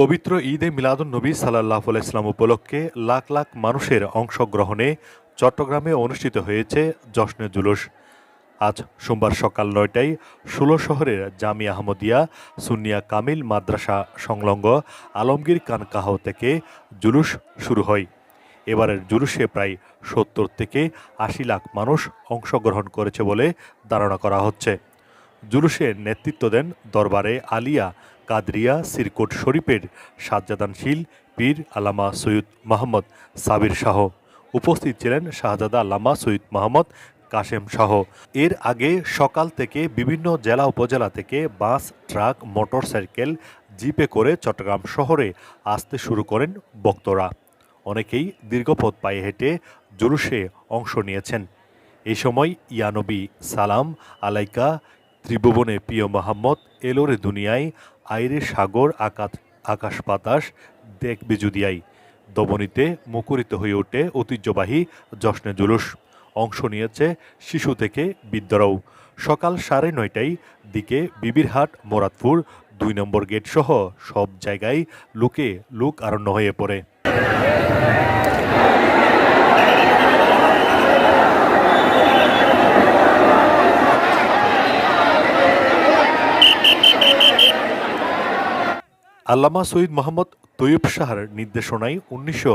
পবিত্র ঈদে মিলাদুন নবী সাল্লাহ ইসলাম উপলক্ষে লাখ লাখ মানুষের অংশগ্রহণে চট্টগ্রামে অনুষ্ঠিত হয়েছে জশ্নে জুলুস। আজ সোমবার সকাল নয়টায় ষোলো শহরের জামি আহমদিয়া সুনিয়া কামিল মাদ্রাসা সংলগ্ন আলমগীর কানকাহ থেকে জুলুস শুরু হয়। এবারের জুলুসে প্রায় সত্তর থেকে আশি লাখ মানুষ অংশগ্রহণ করেছে বলে ধারণা করা হচ্ছে। জুলুসে নেতৃত্ব দেন দরবারে আলিয়া কাদরিয়া সিরকোট শরীফের সাজ্জাদানশীল পীর আলামা সৈয়দ মোহাম্মদ সাবির শাহ। উপস্থিত ছিলেন শাহজাদা আল্লামা সৈয়দ মোহাম্মদ কাশেম শাহ। এর আগে সকাল থেকে বিভিন্ন জেলা উপজেলা থেকে বাস, ট্রাক, মোটরসাইকেল, জিপে করে চট্টগ্রাম শহরে আসতে শুরু করেন বক্তরা অনেকেই দীর্ঘপথ পায়ে হেঁটে জুলুসে অংশ নিয়েছেন। এই সময় ইয়ানবী সালাম আলাইকা ত্রিভুবনে প্রিয় মোহাম্মদ এলোরে দুনিয়ায়, আইরে সাগর আকাশ আকাশ বাতাস দেখবে জুদিয়াই দমনিতে মুখরিত হয়ে ওঠে ঐতিহ্যবাহী জশ্নে জুলুস। অংশ নিয়েছে শিশু থেকে বৃদ্ধরাও। সকাল সাড়ে নয়টায় দিকে বিবিরহাট, মোরাদপুর, দুই নম্বর গেট সহ সব জায়গায় লোকে লোক আরণ্য হয়ে পড়ে। আল্লামা সৈয়দ মোহাম্মদ তৈয়ব শাহর নির্দেশনায় উনিশশো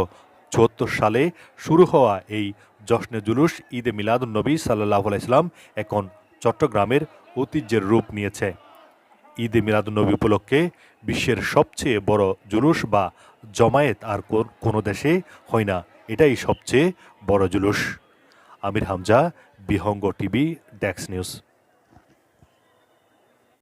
চুয়াত্তর সালে শুরু হওয়া এই জশ্নে জুলুস ঈদে মিলাদুন্নবী সাল্লাহ ইসলাম এখন চট্টগ্রামের ঐতিহ্যের রূপ নিয়েছে। ঈদে মিলাদুন্নবী উপলক্ষে বিশ্বের সবচেয়ে বড় জুলুস বা জমায়েত আর কোনো দেশে হয় না, এটাই সবচেয়ে বড় জুলুস। আমির হামজা, বিহঙ্গ টিভি, ডেক্স নিউজ।